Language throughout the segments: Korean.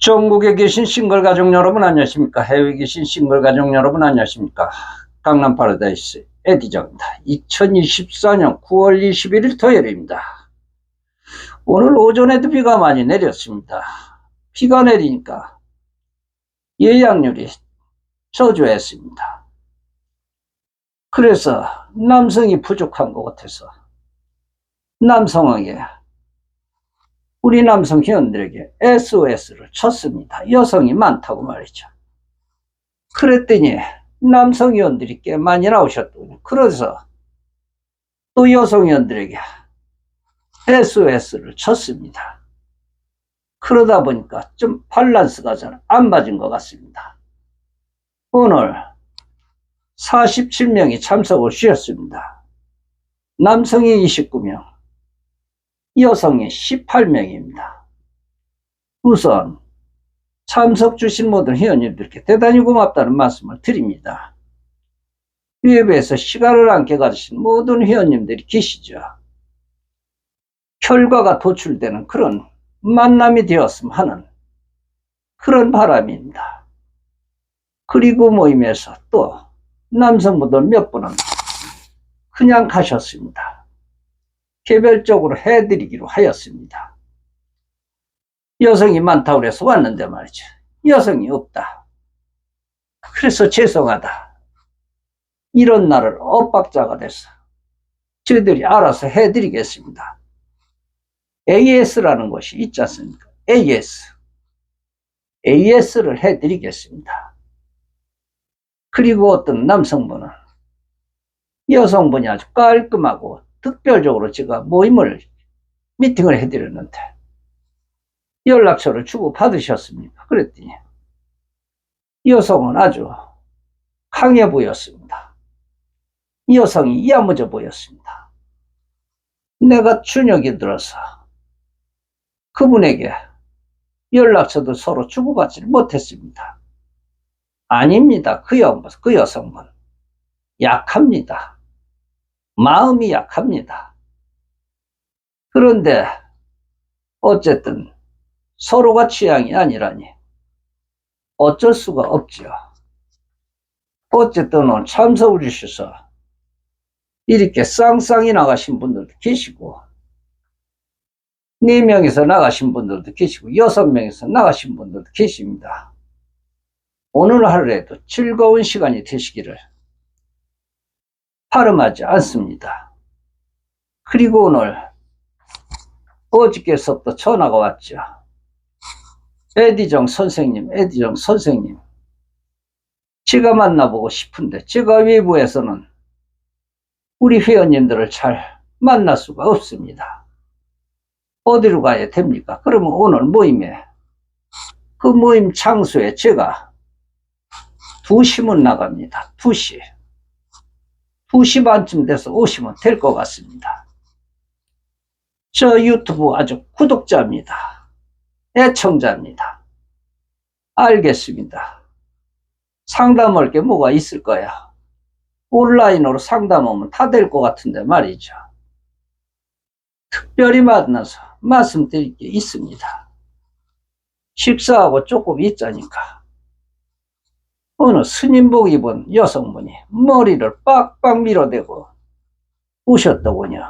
전국에 계신 싱글 가족 여러분 안녕하십니까? 해외에 계신 싱글 가족 여러분 안녕하십니까? 강남 파라다이스 에디정입니다. 2024년 9월 21일 토요일입니다. 오늘 오전에도 비가 많이 내렸습니다. 비가 내리니까 예약률이 저조했습니다. 그래서 남성이 부족한 것 같아서 남성에게 우리 남성 회원들에게 SOS를 쳤습니다. 여성이 많다고 말이죠. 그랬더니 남성 회원들이 꽤 많이 나오셨더군요. 그래서 또 여성 회원들에게 SOS를 쳤습니다. 그러다 보니까 좀 밸런스가 잘 안 맞은 것 같습니다. 오늘 47명이 참석을 주셨습니다. 남성이 29명, 여성이 18명입니다. 우선 참석 주신 모든 회원님들께 대단히 고맙다는 말씀을 드립니다. 비해서 시간을 안게 가르친 모든 회원님들이 계시죠. 결과가 도출되는 그런 만남이 되었으면 하는 그런 바람입니다. 그리고 모임에서 또 남성분들 몇 분은 그냥 가셨습니다. 개별적으로 해드리기로 하였습니다. 여성이 많다고 해서 왔는데 말이죠. 여성이 없다. 그래서 죄송하다. 이런 날을 엇박자가 돼서 저희들이 알아서 해드리겠습니다. AS라는 것이 있지 않습니까? AS. AS를 해드리겠습니다. 그리고 어떤 남성분은 여성분이 아주 깔끔하고 특별적으로 제가 모임을 미팅을 해드렸는데 연락처를 주고 받으셨습니까? 그랬더니 여성은 아주 강해 보였습니다. 여성이 야무져 보였습니다. 내가 준혁이 들어서 그분에게 연락처도 서로 주고받지를 못했습니다. 아닙니다. 그 여, 그 여성분. 약합니다. 마음이 약합니다. 그런데 어쨌든 서로가 취향이 아니라니 어쩔 수가 없죠. 어쨌든 참석을 주셔서 이렇게 쌍쌍이 나가신 분들도 계시고 네 명에서 나가신 분들도 계시고 여섯 명에서 나가신 분들도 계십니다. 오늘 하루에도 즐거운 시간이 되시기를 발음하지 않습니다. 그리고 오늘 어저께서부터 전화가 왔죠. 에디정 선생님, 에디정 선생님. 제가 만나보고 싶은데 제가 외부에서는 우리 회원님들을 잘 만날 수가 없습니다. 어디로 가야 됩니까? 그러면 오늘 모임에 그 모임 장소에 제가 2시면 나갑니다. 2시. 2시 반쯤 돼서 오시면 될 것 같습니다. 저 유튜브 아주 구독자입니다. 애청자입니다. 알겠습니다. 상담할 게 뭐가 있을 거야. 온라인으로 상담하면 다 될 것 같은데 말이죠. 특별히 만나서 말씀드릴 게 있습니다. 식사하고 조금 있자니까. 어느 스님복 입은 여성분이 머리를 빡빡 밀어대고 오셨더군요.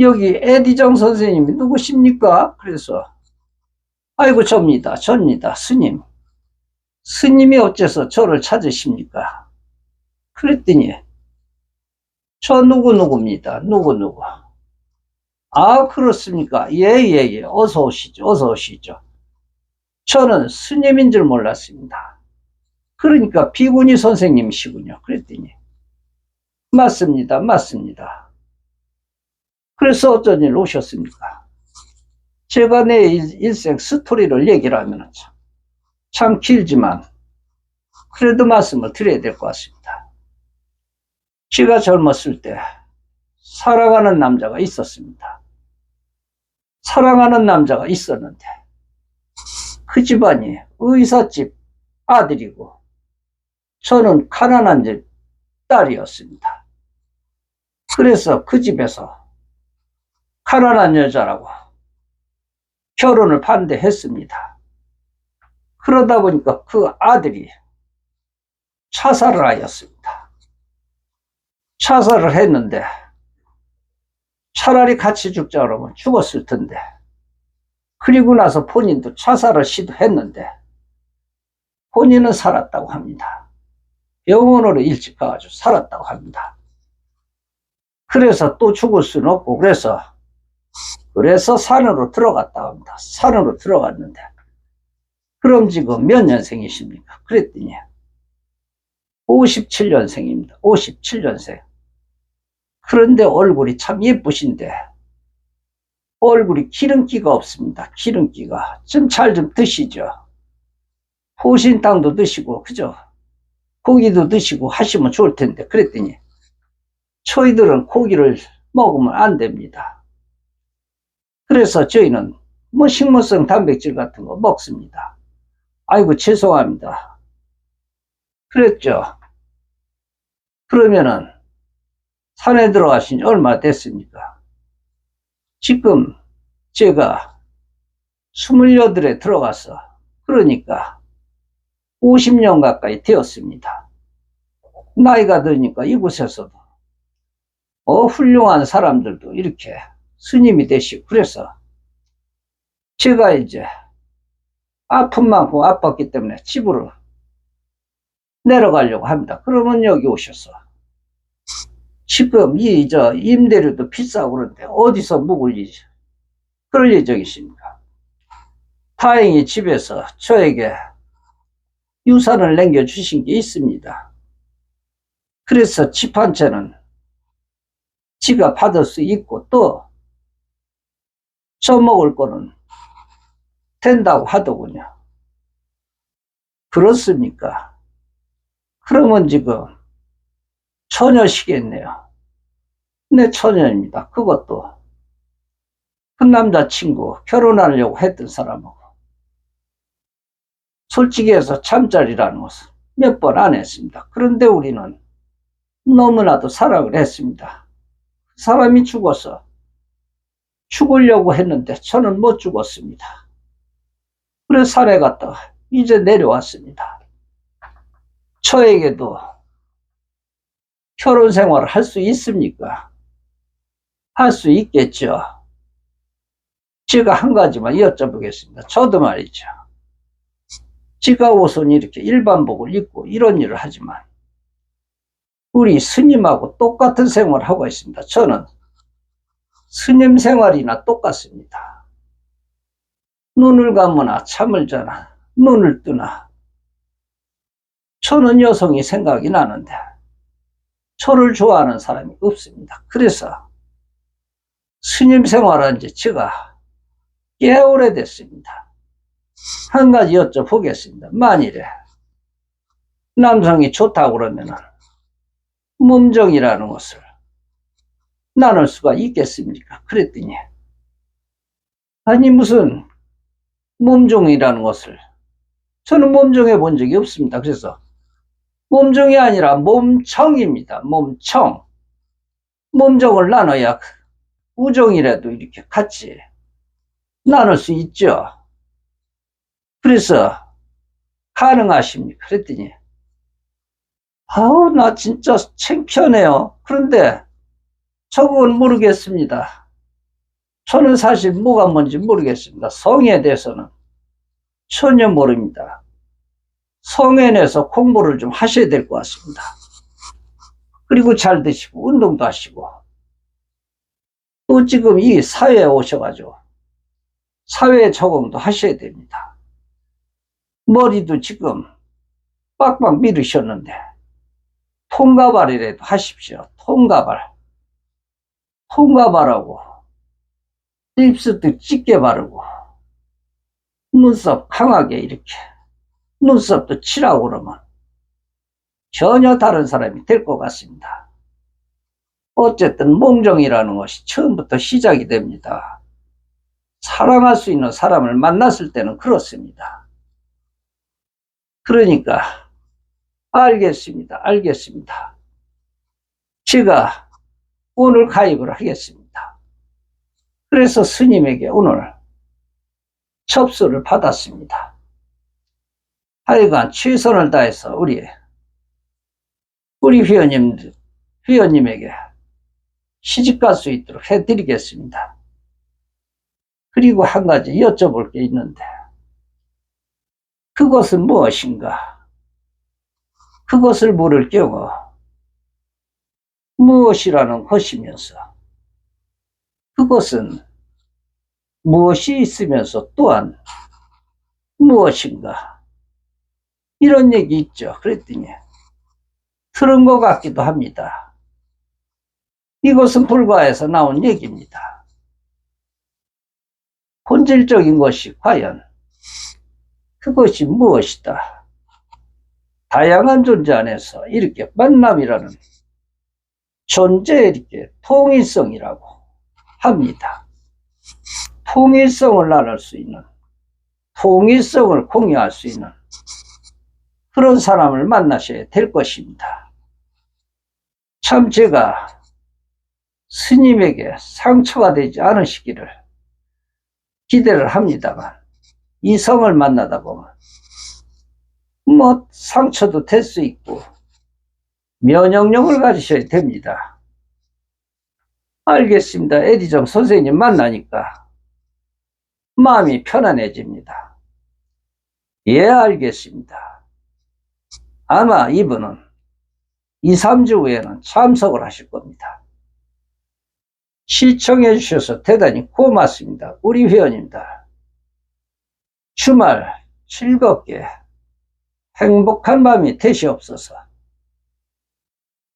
여기 에디정 선생님이 누구십니까? 그래서 아이고 접니다. 접니다. 스님. 스님이 어째서 저를 찾으십니까? 그랬더니 저 누구누구입니다. 누구누구. 아 그렇습니까? 예예예 예, 예. 어서 오시죠. 어서 오시죠. 저는 스님인 줄 몰랐습니다. 그러니까 비구니 선생님이시군요. 그랬더니 맞습니다. 맞습니다. 그래서 어쩐 일 오셨습니까? 제가 내 일생 스토리를 얘기를 하면 참, 참 길지만 그래도 말씀을 드려야 될 것 같습니다. 제가 젊었을 때 사랑하는 남자가 있었습니다. 사랑하는 남자가 있었는데 그 집안이 의사집 아들이고 저는 가난한 집 딸이었습니다. 그래서 그 집에서 가난한 여자라고 결혼을 반대했습니다. 그러다 보니까 그 아들이 자살을 하였습니다. 자살을 했는데 차라리 같이 죽자 그러면 죽었을 텐데 그리고 나서 본인도 자살을 시도했는데 본인은 살았다고 합니다. 병원으로 일찍 가가지고 살았다고 합니다. 그래서 또 죽을 수는 없고 그래서 그래서 산으로 들어갔다고 합니다. 산으로 들어갔는데 그럼 지금 몇 년생이십니까? 그랬더니 57년생입니다. 57년생. 그런데 얼굴이 참 예쁘신데 얼굴이 기름기가 없습니다. 기름기가 좀 잘좀 드시죠. 호신탕도 드시고 그죠? 고기도 드시고 하시면 좋을 텐데 그랬더니 저희들은 고기를 먹으면 안 됩니다. 그래서 저희는 뭐 식물성 단백질 같은 거 먹습니다. 아이고 죄송합니다. 그랬죠. 그러면은 산에 들어가신 지 얼마 됐습니까? 지금 제가 28에 들어가서 그러니까 50년 가까이 되었습니다. 나이가 드니까 이곳에서도 어, 훌륭한 사람들도 이렇게 스님이 되시고 그래서 제가 이제 아픈 만큼 아팠기 때문에 집으로 내려가려고 합니다. 그러면 여기 오셔서 지금 이 저 임대료도 비싸고 그런데 어디서 묵을 일 그럴 예정이십니까? 다행히 집에서 저에게 유산을 남겨주신 게 있습니다. 그래서 집 한 채는 지가 받을 수 있고 또 써먹을 거는 된다고 하더군요. 그렇습니까? 그러면 지금 처녀시겠네요. 내 처녀입니다. 그것도 그 남자친구 결혼하려고 했던 사람하고 솔직히 해서 잠자리라는 것은 몇 번 안 했습니다. 그런데 우리는 너무나도 사랑을 했습니다. 그 사람이 죽어서 죽으려고 했는데 저는 못 죽었습니다. 그래서 산에 갔다가 이제 내려왔습니다. 저에게도 결혼 생활을 할 수 있습니까? 할 수 있겠죠. 제가 한 가지만 여쭤보겠습니다. 저도 말이죠. 지가 우선 이렇게 일반복을 입고 이런 일을 하지만 우리 스님하고 똑같은 생활을 하고 있습니다. 저는 스님 생활이나 똑같습니다. 눈을 감으나 잠을 자나 눈을 뜨나 저는 여성이 생각이 나는데 저를 좋아하는 사람이 없습니다. 그래서 스님 생활한 지 제가 꽤 오래됐습니다. 한 가지 여쭤보겠습니다. 만일에 남성이 좋다고 그러면은 몸정이라는 것을 나눌 수가 있겠습니까? 그랬더니 아니 무슨 몸종이라는 것을 저는 몸종해 본 적이 없습니다. 그래서 몸종이 아니라 몸청입니다. 몸청. 몸종을 나눠야 우정이라도 이렇게 같이 나눌 수 있죠. 그래서 가능하십니까? 그랬더니 아우 나 진짜 창피하네요. 그런데 저건 모르겠습니다. 저는 사실 뭐가 뭔지 모르겠습니다. 성에 대해서는 전혀 모릅니다. 성엔에서 공부를 좀 하셔야 될 것 같습니다. 그리고 잘 드시고 운동도 하시고 또 지금 이 사회에 오셔가지고 사회 적응도 하셔야 됩니다. 머리도 지금 빡빡 밀으셨는데 통가발이라도 하십시오. 통가발. 통가발하고 립스틱 짙게 바르고 눈썹 강하게 이렇게 눈썹도 칠하고 그러면 전혀 다른 사람이 될 것 같습니다. 어쨌든 몽정이라는 것이 처음부터 시작이 됩니다. 사랑할 수 있는 사람을 만났을 때는 그렇습니다. 그러니까 알겠습니다. 알겠습니다. 제가 오늘 가입을 하겠습니다. 그래서 스님에게 오늘 접수를 받았습니다. 하여간 최선을 다해서 우리 우리 회원님 회원님에게 시집갈 수 있도록 해드리겠습니다. 그리고 한 가지 여쭤볼 게 있는데 그것은 무엇인가? 그것을 물을 경우 무엇이라는 것이면서 그것은 무엇이 있으면서 또한 무엇인가? 이런 얘기 있죠. 그랬더니 들은 것 같기도 합니다. 이것은 불과해서 나온 얘기입니다. 본질적인 것이 과연 그것이 무엇이다. 다양한 존재 안에서 이렇게 만남이라는 존재의 이렇게 통일성이라고 합니다. 통일성을 나눌 수 있는, 통일성을 공유할 수 있는 그런 사람을 만나셔야 될 것입니다. 참 제가 스님에게 상처가 되지 않으시기를 기대를 합니다만 이 성을 만나다 보면 뭐 상처도 될 수 있고 면역력을 가지셔야 됩니다. 알겠습니다. 에디정 선생님 만나니까 마음이 편안해집니다. 예, 알겠습니다. 아마 이분은 2, 3주 후에는 참석을 하실 겁니다. 시청해 주셔서 대단히 고맙습니다. 우리 회원님들. 주말 즐겁게 행복한 밤이 되시옵소서.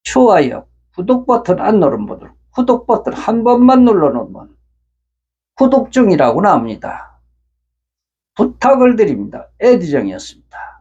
좋아요, 구독 버튼 안 누른 분들, 구독 버튼 한 번만 눌러놓으면 구독 중이라고 나옵니다. 부탁을 드립니다. 에디정이었습니다.